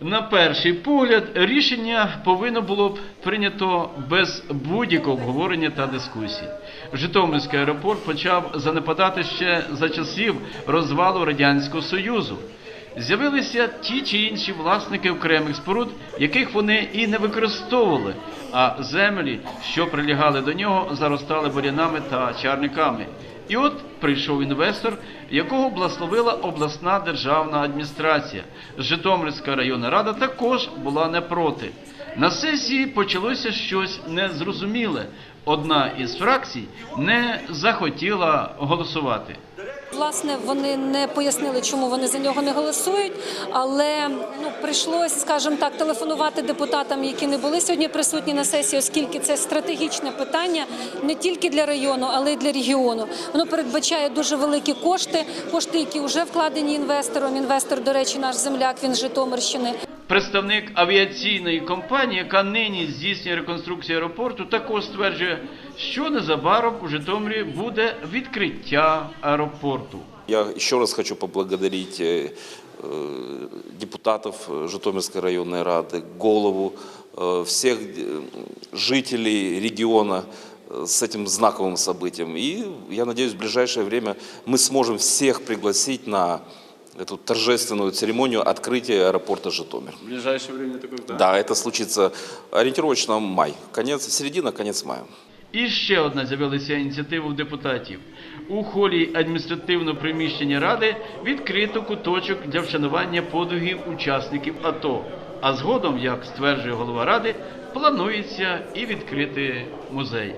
На перший погляд, рішення повинно було б прийнято без будь-якого обговорення та дискусій. Житомирський аеропорт почав занепадати ще за часів розвалу Радянського Союзу. З'явилися ті чи інші власники окремих споруд, яких вони і не використовували, а землі, що прилягали до нього, заростали бурянами та чарниками. І от прийшов інвестор, якого благословила обласна державна адміністрація. Житомирська районна рада також була не проти. На сесії почалося щось незрозуміле. Одна із фракцій не захотіла голосувати. Власне, вони не пояснили, чому вони за нього не голосують, але ну прийшлось, скажімо так, телефонувати депутатам, які не були сьогодні присутні на сесії, оскільки це стратегічне питання не тільки для району, але й для регіону. Воно передбачає дуже великі кошти, кошти, які вже вкладені інвестором. Інвестор, до речі, наш земляк, він з Житомирщини Представник авіаційної компанії, яка нині здійснює реконструкцію аеропорту, також стверджує, що незабаром у Житомирі буде відкриття аеропорту. Я еще раз хочу поблагодарить э, э, депутатов э, Житомирской районной рады, голову, э, всех э, жителей региона э, с этим знаковым событием. И я надеюсь, в ближайшее время мы сможем всех пригласить на эту торжественную церемонию открытия аэропорта Житомир. В ближайшее время такой, да? Да, это случится ориентировочно май, конец, середина, конец мая. І ще одна з'явилася ініціатива у депутатів. У холі адміністративного приміщення ради відкрито куточок для вшанування подвигів учасників АТО. А згодом, як стверджує голова ради, планується і відкрити музей.